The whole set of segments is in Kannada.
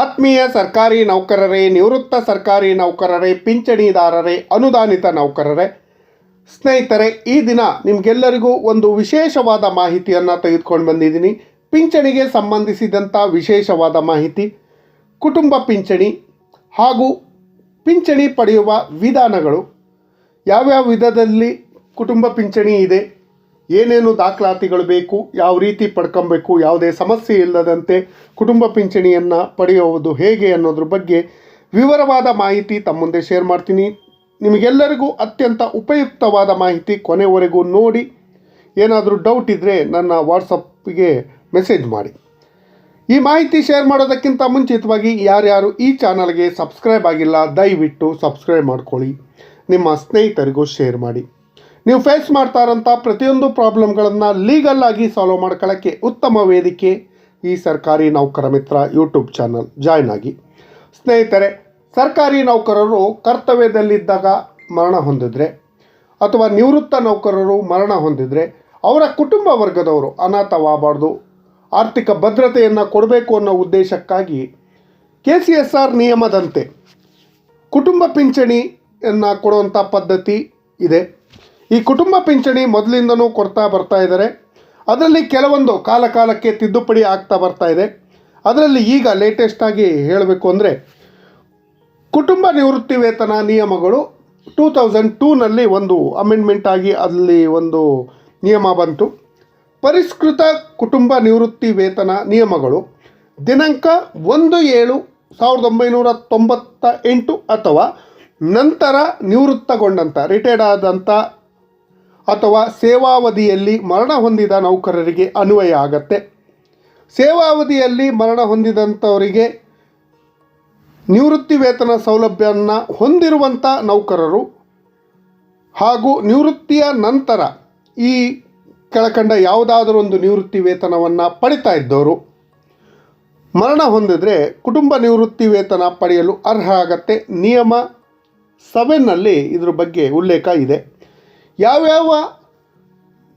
ಆತ್ಮೀಯ ಸರ್ಕಾರಿ ನೌಕರರೇ, ನಿವೃತ್ತ ಸರ್ಕಾರಿ ನೌಕರರೇ, ಪಿಂಚಣಿದಾರರೇ, ಅನುದಾನಿತ ನೌಕರರೇ, ಸ್ನೇಹಿತರೆ, ಈ ದಿನ ನಿಮಗೆಲ್ಲರಿಗೂ ಒಂದು ವಿಶೇಷವಾದ ಮಾಹಿತಿಯನ್ನು ತೆಗೆದುಕೊಂಡು ಬಂದಿದ್ದೀನಿ. ಪಿಂಚಣಿಗೆ ಸಂಬಂಧಿಸಿದಂಥ ವಿಶೇಷವಾದ ಮಾಹಿತಿ, ಕುಟುಂಬ ಪಿಂಚಣಿ ಹಾಗೂ ಪಿಂಚಣಿ ಪಡೆಯುವ ವಿಧಾನಗಳು. ಯಾವ್ಯಾವ ವಿಧದಲ್ಲಿ ಕುಟುಂಬ ಪಿಂಚಣಿ ಇದೆ ಏನೇನು ದಾಖಲಾತಿಗಳು ಬೇಕು, ಯಾವ ರೀತಿ ಪಡ್ಕೊಬೇಕು, ಯಾವುದೇ ಸಮಸ್ಯೆ ಇಲ್ಲದಂತೆ ಕುಟುಂಬ ಪಿಂಚಣಿಯನ್ನು ಪಡೆಯುವುದು ಹೇಗೆ ಅನ್ನೋದ್ರ ಬಗ್ಗೆ ವಿವರವಾದ ಮಾಹಿತಿ ತಮ್ಮ ಮುಂದೆ ಶೇರ್ ಮಾಡ್ತೀನಿ. ನಿಮಗೆಲ್ಲರಿಗೂ ಅತ್ಯಂತ ಉಪಯುಕ್ತವಾದ ಮಾಹಿತಿ ಕೊನೆವರೆಗೂ ನೋಡಿ. ಏನಾದರೂ ಡೌಟ್ ಇದ್ದರೆ ನನ್ನ ವಾಟ್ಸಪ್ಗೆ ಮೆಸೇಜ್ ಮಾಡಿ. ಈ ಮಾಹಿತಿ ಶೇರ್ ಮಾಡೋದಕ್ಕಿಂತ ಮುಂಚಿತವಾಗಿ ಯಾರ್ಯಾರು ಈ ಚಾನಲ್ಗೆ ಸಬ್ಸ್ಕ್ರೈಬ್ ಆಗಿಲ್ಲ, ದಯವಿಟ್ಟು ಸಬ್ಸ್ಕ್ರೈಬ್ ಮಾಡ್ಕೊಳ್ಳಿ. ನಿಮ್ಮ ಸ್ನೇಹಿತರಿಗೂ ಶೇರ್ ಮಾಡಿ. ನೀವು ಫೇಸ್ ಮಾಡ್ತಾ ಇರೋಂಥ ಪ್ರತಿಯೊಂದು ಪ್ರಾಬ್ಲಮ್ಗಳನ್ನು ಲೀಗಲ್ ಆಗಿ ಸಾಲ್ವ್ ಮಾಡ್ಕೊಳ್ಳೋಕ್ಕೆ ಉತ್ತಮ ವೇದಿಕೆ ಈ ಸರ್ಕಾರಿ ನೌಕರ ಮಿತ್ರ ಯೂಟ್ಯೂಬ್ ಚಾನಲ್ ಜಾಯ್ನ್ ಆಗಿ. ಸ್ನೇಹಿತರೆ, ಸರ್ಕಾರಿ ನೌಕರರು ಕರ್ತವ್ಯದಲ್ಲಿದ್ದಾಗ ಮರಣ ಹೊಂದಿದ್ರೆ ಅಥವಾ ನಿವೃತ್ತ ನೌಕರರು ಮರಣ ಹೊಂದಿದರೆ ಅವರ ಕುಟುಂಬ ವರ್ಗದವರು ಅನಾಥವಾಗಬಾರ್ದು, ಆರ್ಥಿಕ ಭದ್ರತೆಯನ್ನು ಕೊಡಬೇಕು ಅನ್ನೋ ಉದ್ದೇಶಕ್ಕಾಗಿ ಕೆ ಸಿ ಎಸ್ ಆರ್ ನಿಯಮದಂತೆ ಕುಟುಂಬ ಪಿಂಚಣಿಯನ್ನು ಕೊಡುವಂಥ ಪದ್ಧತಿ ಇದೆ. ಈ ಕುಟುಂಬ ಪಿಂಚಣಿ ಮೊದಲಿಂದನೂ ಕೊಡ್ತಾ ಬರ್ತಾ ಇದ್ದಾರೆ. ಅದರಲ್ಲಿ ಕೆಲವೊಂದು ಕಾಲ ಕಾಲಕ್ಕೆ ತಿದ್ದುಪಡಿ ಆಗ್ತಾ ಬರ್ತಾ ಇದೆ. ಅದರಲ್ಲಿ ಈಗ ಲೇಟೆಸ್ಟಾಗಿ ಹೇಳಬೇಕು ಅಂದರೆ ಕುಟುಂಬ ನಿವೃತ್ತಿ ವೇತನ ನಿಯಮಗಳು ಟೂ ತೌಸಂಡ್ ಟೂನಲ್ಲಿ ಒಂದು ಅಮೆಂಡ್ಮೆಂಟ್ ಆಗಿ ಅಲ್ಲಿ ಒಂದು ನಿಯಮ ಬಂತು. ಪರಿಷ್ಕೃತ ಕುಟುಂಬ ನಿವೃತ್ತಿ ವೇತನ ನಿಯಮಗಳು ದಿನಾಂಕ ಒಂದು ಏಳು ಸಾವಿರದ ಒಂಬೈನೂರ ತೊಂಬತ್ತ ಎಂಟು ಅಥವಾ ನಂತರ ನಿವೃತ್ತಗೊಂಡಂಥ ರಿಟೈರ್ಡ್ ಆದಂಥ ಅಥವಾ ಸೇವಾವಧಿಯಲ್ಲಿ ಮರಣ ಹೊಂದಿದ ನೌಕರರಿಗೆ ಅನ್ವಯ ಆಗತ್ತೆ. ಸೇವಾವಧಿಯಲ್ಲಿ ಮರಣ ಹೊಂದಿದಂಥವರಿಗೆ ನಿವೃತ್ತಿ ವೇತನ ಸೌಲಭ್ಯವನ್ನು ಹೊಂದಿರುವಂಥ ನೌಕರರು ಹಾಗೂ ನಿವೃತ್ತಿಯ ನಂತರ ಈ ಕೆಳಕಂಡ ಯಾವುದಾದರೂ ಒಂದು ನಿವೃತ್ತಿ ವೇತನವನ್ನು ಪಡಿತಾ ಇದ್ದವರು ಮರಣ ಹೊಂದಿದರೆ ಕುಟುಂಬ ನಿವೃತ್ತಿ ವೇತನ ಪಡೆಯಲು ಅರ್ಹ ಆಗತ್ತೆ. ನಿಯಮ ಸೆವೆನ್ನಲ್ಲಿ ಇದ್ರ ಬಗ್ಗೆ ಉಲ್ಲೇಖ ಇದೆ. ಯಾವ್ಯಾವ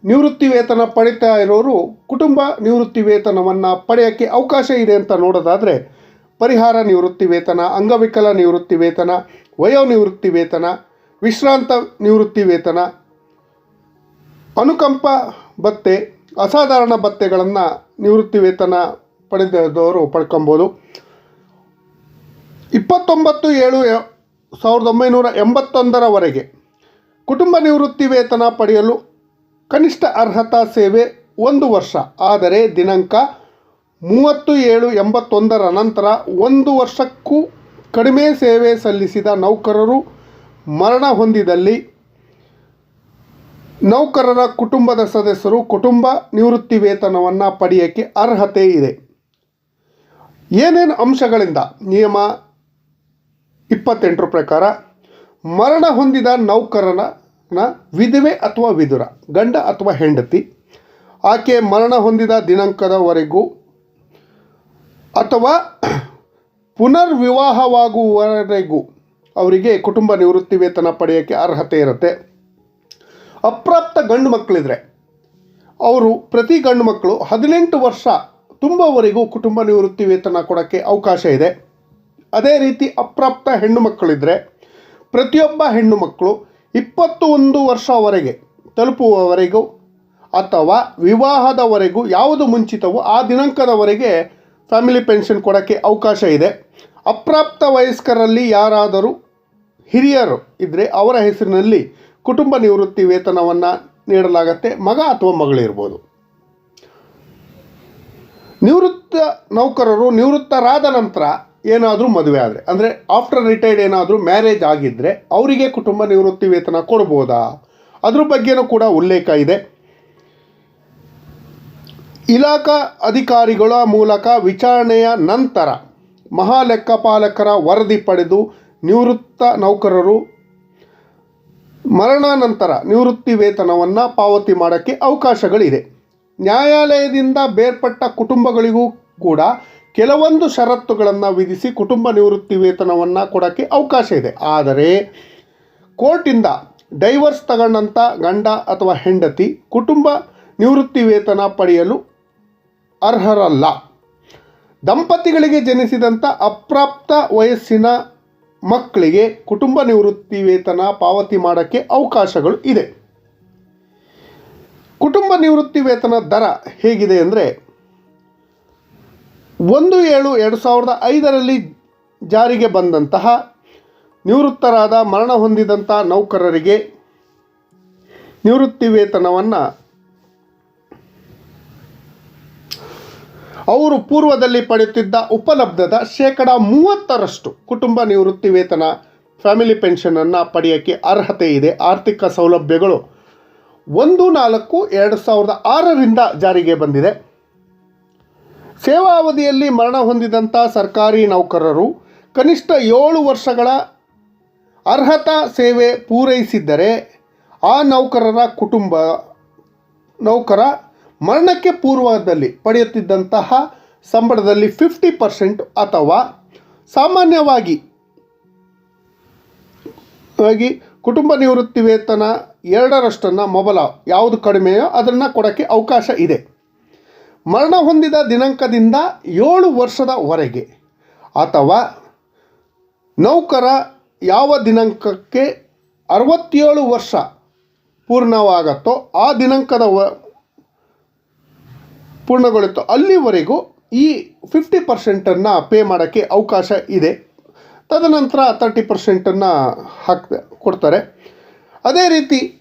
ನಿವೃತ್ತಿ ವೇತನ ಪಡಿತಾ ಇರೋರು ಕುಟುಂಬ ನಿವೃತ್ತಿ ವೇತನವನ್ನು ಪಡೆಯೋಕ್ಕೆ ಅವಕಾಶ ಇದೆ ಅಂತ ನೋಡೋದಾದರೆ ಪರಿಹಾರ ನಿವೃತ್ತಿ ವೇತನ ಅಂಗವಿಕಲ ನಿವೃತ್ತಿ ವೇತನ ವಯೋ ನಿವೃತ್ತಿ ವೇತನ ವಿಶ್ರಾಂತ ನಿವೃತ್ತಿ ವೇತನ ಅನುಕಂಪ ಭತ್ತೆ, ಅಸಾಧಾರಣ ಭತ್ತೆಗಳನ್ನು ನಿವೃತ್ತಿ ವೇತನ ಪಡೆದವರು ಪಡ್ಕೊಬೋದು. ಇಪ್ಪತ್ತೊಂಬತ್ತು ಏಳು ಸಾವಿರದ ಒಂಬೈನೂರ ಎಂಬತ್ತೊಂದರವರೆಗೆ ಕುಟುಂಬ ನಿವೃತ್ತಿ ವೇತನ ಪಡೆಯಲು ಕನಿಷ್ಠ ಅರ್ಹತಾ ಸೇವೆ ಒಂದು ವರ್ಷ. ಆದರೆ ದಿನಾಂಕ ಮೂವತ್ತು ಏಳು ಎಂಬತ್ತೊಂದರ ನಂತರ ಒಂದು ವರ್ಷಕ್ಕೂ ಕಡಿಮೆ ಸೇವೆ ಸಲ್ಲಿಸಿದ ನೌಕರರು ಮರಣ ಹೊಂದಿದಲ್ಲಿ ನೌಕರರ ಕುಟುಂಬದ ಸದಸ್ಯರು ಕುಟುಂಬ ನಿವೃತ್ತಿ ವೇತನವನ್ನು ಪಡೆಯೋಕ್ಕೆ ಅರ್ಹತೆ ಇದೆ. ಏನೇನು ಅಂಶಗಳಿಂದ? ನಿಯಮ ಇಪ್ಪತ್ತೆಂಟರ ಪ್ರಕಾರ ಮರಣ ಹೊಂದಿದ ನೌಕರನ ವಿಧವೆ ಅಥವಾ ವಿದುರ, ಗಂಡ ಅಥವಾ ಹೆಂಡತಿ, ಆಕೆ ಮರಣ ಹೊಂದಿದ ದಿನಾಂಕದವರೆಗೂ ಅಥವಾ ಪುನರ್ವಿವಾಹವಾಗುವವರೆಗೂ ಅವರಿಗೆ ಕುಟುಂಬ ನಿವೃತ್ತಿ ವೇತನ ಪಡೆಯೋಕ್ಕೆ ಅರ್ಹತೆ ಇರುತ್ತೆ. ಅಪ್ರಾಪ್ತ ಗಂಡು ಮಕ್ಕಳಿದ್ರೆ ಅವರು ಪ್ರತಿ ಗಂಡು ಮಕ್ಕಳು ಹದಿನೆಂಟು ವರ್ಷ ತುಂಬವರೆಗೂ ಕುಟುಂಬ ನಿವೃತ್ತಿ ವೇತನ ಕೊಡೋಕ್ಕೆ ಅವಕಾಶ ಇದೆ. ಅದೇ ರೀತಿ ಅಪ್ರಾಪ್ತ ಹೆಣ್ಣು ಮಕ್ಕಳಿದ್ದರೆ ಪ್ರತಿಯೊಬ್ಬ ಹೆಣ್ಣು ಮಕ್ಕಳು ಇಪ್ಪತ್ತು ಒಂದು ವರ್ಷವರೆಗೆ ತಲುಪುವವರೆಗೂ ಅಥವಾ ವಿವಾಹದವರೆಗೂ ಯಾವುದು ಮುಂಚಿತವೋ ಆ ದಿನಾಂಕದವರೆಗೆ ಫ್ಯಾಮಿಲಿ ಪೆನ್ಷನ್ ಕೊಡೋಕ್ಕೆ ಅವಕಾಶ ಇದೆ. ಅಪ್ರಾಪ್ತ ವಯಸ್ಕರಲ್ಲಿ ಯಾರಾದರೂ ಹಿರಿಯರು ಇದ್ದರೆ ಅವರ ಹೆಸರಿನಲ್ಲಿ ಕುಟುಂಬ ನಿವೃತ್ತಿ ವೇತನವನ್ನು ನೀಡಲಾಗತ್ತೆ, ಮಗ ಅಥವಾ ಮಗಳಿರ್ಬೋದು ನಿವೃತ್ತ ನೌಕರರು ನಿವೃತ್ತರಾದ ನಂತರ ಏನಾದರೂ ಮದುವೆ ಆದರೆ. ಅಂದರೆ ಆಫ್ಟರ್ ರಿಟೈರ್ಡ್ ಏನಾದರೂ ಮ್ಯಾರೇಜ್ ಆಗಿದ್ದರೆ ಅವರಿಗೆ ಕುಟುಂಬ ನಿವೃತ್ತಿ ವೇತನ ಕೊಡ್ಬೋದಾ? ಅದ್ರ ಬಗ್ಗೆನೂ ಕೂಡ ಉಲ್ಲೇಖ ಇದೆ. ಇಲಾಖಾ ಅಧಿಕಾರಿಗಳ ಮೂಲಕ ವಿಚಾರಣೆಯ ನಂತರ ಮಹಾಲೆಕ್ಕಪಾಲಕರ ವರದಿ ಪಡೆದು ನಿವೃತ್ತ ನೌಕರರು ಮರಣಾನಂತರ ನಿವೃತ್ತಿ ವೇತನವನ್ನು ಪಾವತಿ ಮಾಡೋಕ್ಕೆ ಅವಕಾಶಗಳಿದೆ. ನ್ಯಾಯಾಲಯದಿಂದ ಬೇರ್ಪಟ್ಟ ಕುಟುಂಬಗಳಿಗೂ ಕೂಡ ಕೆಲವೊಂದು ಷರತ್ತುಗಳನ್ನು ವಿಧಿಸಿ ಕುಟುಂಬ ನಿವೃತ್ತಿ ವೇತನವನ್ನು ಕೊಡೋಕ್ಕೆ ಅವಕಾಶ ಇದೆ. ಆದರೆ ಕೋರ್ಟಿಂದ ಡೈವರ್ಸ್ ತಗೊಂಡಂಥ ಗಂಡ ಅಥವಾ ಹೆಂಡತಿ ಕುಟುಂಬ ನಿವೃತ್ತಿ ವೇತನ ಪಡೆಯಲು ಅರ್ಹರಲ್ಲ. ದಂಪತಿಗಳಿಗೆ ಜನಿಸಿದಂಥ ಅಪ್ರಾಪ್ತ ವಯಸ್ಸಿನ ಮಕ್ಕಳಿಗೆ ಕುಟುಂಬ ನಿವೃತ್ತಿ ವೇತನ ಪಾವತಿ ಮಾಡೋಕ್ಕೆ ಅವಕಾಶಗಳು ಇದೆ. ಕುಟುಂಬ ನಿವೃತ್ತಿ ವೇತನ ದರ ಹೇಗಿದೆ ಅಂದರೆ ಒಂದು ಏಳು ಎರಡು ಸಾವಿರದ ಐದರಲ್ಲಿ ಜಾರಿಗೆ ಬಂದಂತಹ ನಿವೃತ್ತರಾದ ಮರಣ ಹೊಂದಿದಂಥ ನೌಕರರಿಗೆ ನಿವೃತ್ತಿ ವೇತನವನ್ನು ಅವರು ಪೂರ್ವದಲ್ಲಿ ಪಡೆಯುತ್ತಿದ್ದ ಉಪಲಬ್ಧದ ಶೇಕಡ ಮೂವತ್ತರಷ್ಟು ಕುಟುಂಬ ನಿವೃತ್ತಿ ವೇತನ, ಫ್ಯಾಮಿಲಿ ಪೆನ್ಷನನ್ನು ಪಡೆಯೋಕ್ಕೆ ಅರ್ಹತೆ ಇದೆ. ಆರ್ಥಿಕ ಸೌಲಭ್ಯಗಳು ಒಂದು ನಾಲ್ಕು ಎರಡು ಸಾವಿರದ ಆರರಿಂದ ಜಾರಿಗೆ ಬಂದಿದೆ. ಸೇವಾವಧಿಯಲ್ಲಿ ಮರಣ ಹೊಂದಿದಂಥ ಸರ್ಕಾರಿ ನೌಕರರು ಕನಿಷ್ಠ ಏಳು ವರ್ಷಗಳ ಅರ್ಹತಾ ಸೇವೆ ಪೂರೈಸಿದ್ದರೆ ಆ ನೌಕರರ ಕುಟುಂಬ, ನೌಕರ ಮರಣಕ್ಕೆ ಪೂರ್ವದಲ್ಲಿ ಪಡೆಯುತ್ತಿದ್ದಂತಹ ಸಂಬಳದಲ್ಲಿ ಫಿಫ್ಟಿ ಪರ್ಸೆಂಟ್ ಅಥವಾ ಸಾಮಾನ್ಯವಾಗಿ ಕುಟುಂಬ ನಿವೃತ್ತಿ ವೇತನ ಎರಡರಷ್ಟನ್ನು ಮೊಬಲ, ಯಾವುದು ಕಡಿಮೆಯೋ ಅದನ್ನು ಕೊಡೋಕ್ಕೆ ಅವಕಾಶ ಇದೆ. ಮರಣ ಹೊಂದಿದ ದಿನಾಂಕದಿಂದ ಏಳು ವರ್ಷದವರೆಗೆ ಅಥವಾ ನೌಕರ ಯಾವ ದಿನಾಂಕಕ್ಕೆ ಅರವತ್ತೇಳು ವರ್ಷ ಪೂರ್ಣವಾಗತ್ತೋ ಆ ದಿನಾಂಕದ ಪೂರ್ಣಗೊಳ್ಳುತ್ತೋ ಅಲ್ಲಿವರೆಗೂ ಈ ಫಿಫ್ಟಿ ಪರ್ಸೆಂಟನ್ನು ಪೇ ಮಾಡೋಕ್ಕೆ ಅವಕಾಶ ಇದೆ. ತದನಂತರ ತರ್ಟಿ ಪರ್ಸೆಂಟನ್ನು ಹಾಕ್ ಕೊಡ್ತಾರೆ. ಅದೇ ರೀತಿ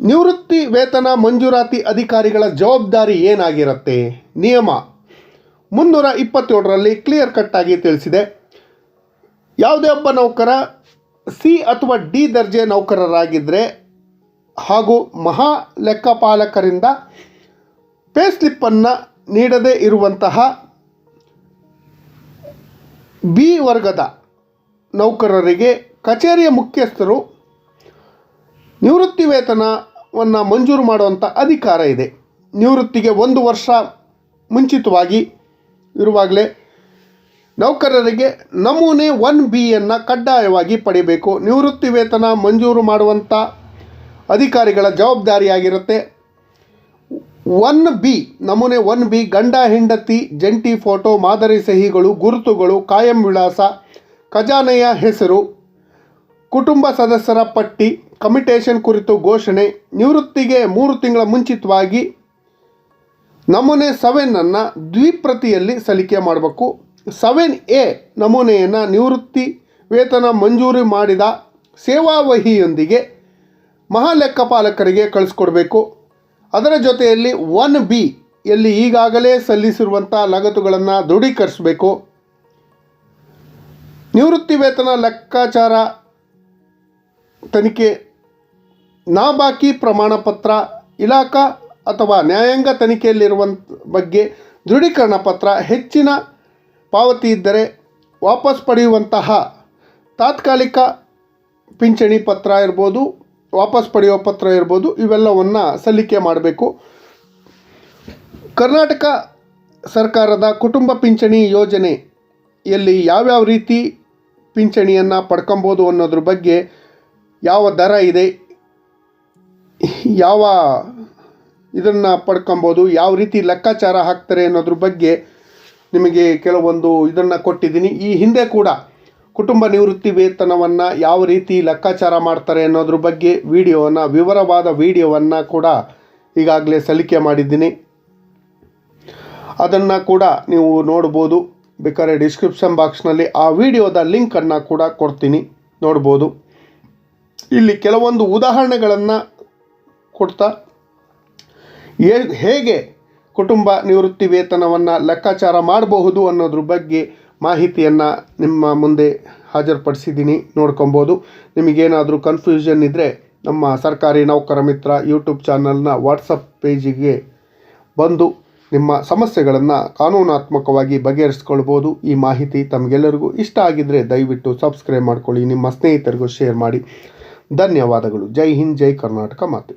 ನಿವೃತ್ತಿ ವೇತನ ಮಂಜೂರಾತಿ ಅಧಿಕಾರಿಗಳ ಜವಾಬ್ದಾರಿ ಏನಾಗಿರುತ್ತೆ? ನಿಯಮ. ಮುನ್ನೂರ ಇಪ್ಪತ್ತೇಳರಲ್ಲಿ ಕ್ಲಿಯರ್ ಕಟ್ಟಾಗಿ ತಿಳಿಸಿದೆ. ಯಾವುದೇ ಒಬ್ಬ ನೌಕರ, ಸಿ ಅಥವಾ ಡಿ ದರ್ಜೆ ನೌಕರರಾಗಿದ್ದರೆ ಹಾಗೂ ಮಹಾ ಲೆಕ್ಕಪಾಲಕರಿಂದ ಪೇ ಸ್ಲಿಪ್ಪನ್ನು ನೀಡದೇ ಇರುವಂತಹ ಬಿ ವರ್ಗದ ನೌಕರರಿಗೆ ಕಚೇರಿಯ ಮುಖ್ಯಸ್ಥರು ನಿವೃತ್ತಿ ವೇತನವನ್ನು ಮಂಜೂರು ಮಾಡುವಂಥ ಅಧಿಕಾರ ಇದೆ. ನಿವೃತ್ತಿಗೆ ಒಂದು ವರ್ಷ ಮುಂಚಿತವಾಗಿ ಇರುವಾಗಲೇ ನೌಕರರಿಗೆ ನಮೂನೆ ಒನ್ ಬಿಯನ್ನು ಕಡ್ಡಾಯವಾಗಿ ಪಡೆಯಬೇಕು ನಿವೃತ್ತಿ ವೇತನ ಮಂಜೂರು ಮಾಡುವಂಥ ಅಧಿಕಾರಿಗಳ ಜವಾಬ್ದಾರಿಯಾಗಿರುತ್ತೆ. ಒನ್ ಬಿ, ನಮೂನೆ ಒನ್ ಬಿ, ಗಂಡ, ಹೆಂಡತಿ, ಜಂಟಿ ಫೋಟೋ, ಮಾದರಿ ಸಹಿಗಳು, ಗುರುತುಗಳು, ಕಾಯಂ ವಿಳಾಸ, ಖಜಾನೆಯ ಹೆಸರು, ಕುಟುಂಬ ಸದಸ್ಯರ ಪಟ್ಟಿ ಕಮಿಟೇಷನ್ ಕುರಿತು ಘೋಷಣೆ, ನಿವೃತ್ತಿಗೆ ಮೂರು ತಿಂಗಳ ಮುಂಚಿತವಾಗಿ ನಮೂನೆ ಸೆವೆನನ್ನು ದ್ವಿಪ್ರತಿಯಲ್ಲಿ ಸಲ್ಲಿಕೆ ಮಾಡಬೇಕು. ಸೆವೆನ್ ಎ ನಮೂನೆಯನ್ನು ನಿವೃತ್ತಿ ವೇತನ ಮಂಜೂರಿ ಮಾಡಿದ ಸೇವಾವಹಿಯೊಂದಿಗೆ ಮಹಾಲೆಕ್ಕಪಾಲಕರಿಗೆ ಕಳಿಸ್ಕೊಡ್ಬೇಕು. ಅದರ ಜೊತೆಯಲ್ಲಿ ಒನ್ ಬಿ ಯಲ್ಲಿ ಈಗಾಗಲೇ ಸಲ್ಲಿಸಿರುವಂಥ ಲಗತ್ತುಗಳನ್ನು ದೃಢೀಕರಿಸಬೇಕು. ನಿವೃತ್ತಿ ವೇತನ ಲೆಕ್ಕಾಚಾರ ತನಿಖೆ ನಾಬಾಕಿ ಪ್ರಮಾಣ ಪತ್ರ, ಇಲಾಖಾ ಅಥವಾ ನ್ಯಾಯಾಂಗ ತನಿಖೆಯಲ್ಲಿರುವಂಥ ಬಗ್ಗೆ ದೃಢೀಕರಣ ಪತ್ರ ಹೆಚ್ಚಿನ ಪಾವತಿ ಇದ್ದರೆ ವಾಪಸ್ ಪಡೆಯುವಂತಹ ತಾತ್ಕಾಲಿಕ ಪಿಂಚಣಿ ಪತ್ರ ಇರ್ಬೋದು, ವಾಪಸ್ ಪಡೆಯುವ ಪತ್ರ ಇರ್ಬೋದು, ಇವೆಲ್ಲವನ್ನು ಸಲ್ಲಿಕೆ ಮಾಡಬೇಕು. ಕರ್ನಾಟಕ ಸರ್ಕಾರದ ಕುಟುಂಬ ಪಿಂಚಣಿ ಯೋಜನೆಯಲ್ಲಿ ಯಾವ್ಯಾವ ರೀತಿ ಪಿಂಚಣಿಯನ್ನು ಪಡ್ಕೊಬೋದು ಅನ್ನೋದ್ರ ಬಗ್ಗೆ ಯಾವ ದರ ಇದೆ ಯಾವ ಇದನ್ನು ಪಡ್ಕೊಬೋದು, ಯಾವ ರೀತಿ ಲೆಕ್ಕಾಚಾರ ಹಾಕ್ತಾರೆ ಅನ್ನೋದ್ರ ಬಗ್ಗೆ ನಿಮಗೆ ಕೆಲವೊಂದು ಇದನ್ನು ಕೊಟ್ಟಿದ್ದೀನಿ. ಈ ಹಿಂದೆ ಕೂಡ ಕುಟುಂಬ ನಿವೃತ್ತಿ ವೇತನವನ್ನು ಯಾವ ರೀತಿ ಲೆಕ್ಕಾಚಾರ ಮಾಡ್ತಾರೆ ಅನ್ನೋದ್ರ ಬಗ್ಗೆ ವಿಡಿಯೋವನ್ನು, ವಿವರವಾದ ವಿಡಿಯೋವನ್ನು ಕೂಡ ಈಗಾಗಲೇ ಸಲ್ಲಿಕೆ ಮಾಡಿದ್ದೀನಿ. ಅದನ್ನು ಕೂಡ ನೀವು ನೋಡ್ಬೋದು. ಬೇಕಾದ್ರೆ ಡಿಸ್ಕ್ರಿಪ್ಷನ್ ಬಾಕ್ಸ್ನಲ್ಲಿ ಆ ವಿಡಿಯೋದ ಲಿಂಕನ್ನು ಕೂಡ ಕೊಡ್ತೀನಿ. ನೋಡ್ಬೋದು. ಇಲ್ಲಿ ಕೆಲವೊಂದು ಉದಾಹರಣೆಗಳನ್ನು ಕೊಡ್ತಾ ಹೇಗೆ ಕುಟುಂಬ ನಿವೃತ್ತಿ ವೇತನವನ್ನು ಲೆಕ್ಕಾಚಾರ ಮಾಡಬಹುದು ಅನ್ನೋದ್ರ ಬಗ್ಗೆ ಮಾಹಿತಿಯನ್ನು ನಿಮ್ಮ ಮುಂದೆ ಹಾಜರುಪಡಿಸಿದ್ದೀನಿ. ನೋಡ್ಕೊಬೋದು. ನಿಮಗೇನಾದರೂ ಕನ್ಫ್ಯೂಷನ್ ಇದ್ದರೆ ನಮ್ಮ ಸರ್ಕಾರಿ ನೌಕರ ಮಿತ್ರ ಯೂಟ್ಯೂಬ್ ಚಾನಲ್ನ ವಾಟ್ಸಪ್ ಪೇಜಿಗೆ ಬಂದು ನಿಮ್ಮ ಸಮಸ್ಯೆಗಳನ್ನು ಕಾನೂನಾತ್ಮಕವಾಗಿ ಬಗೆಹರಿಸ್ಕೊಳ್ಬೋದು. ಈ ಮಾಹಿತಿ ತಮಗೆಲ್ಲರಿಗೂ ಇಷ್ಟ ಆಗಿದ್ದರೆ ದಯವಿಟ್ಟು ಸಬ್ಸ್ಕ್ರೈಬ್ ಮಾಡ್ಕೊಳ್ಳಿ, ನಿಮ್ಮ ಸ್ನೇಹಿತರಿಗೂ ಶೇರ್ ಮಾಡಿ. ಧನ್ಯವಾದಗಳು. ಜೈ ಹಿಂದ್, ಜೈ ಕರ್ನಾಟಕ ಮಾತು.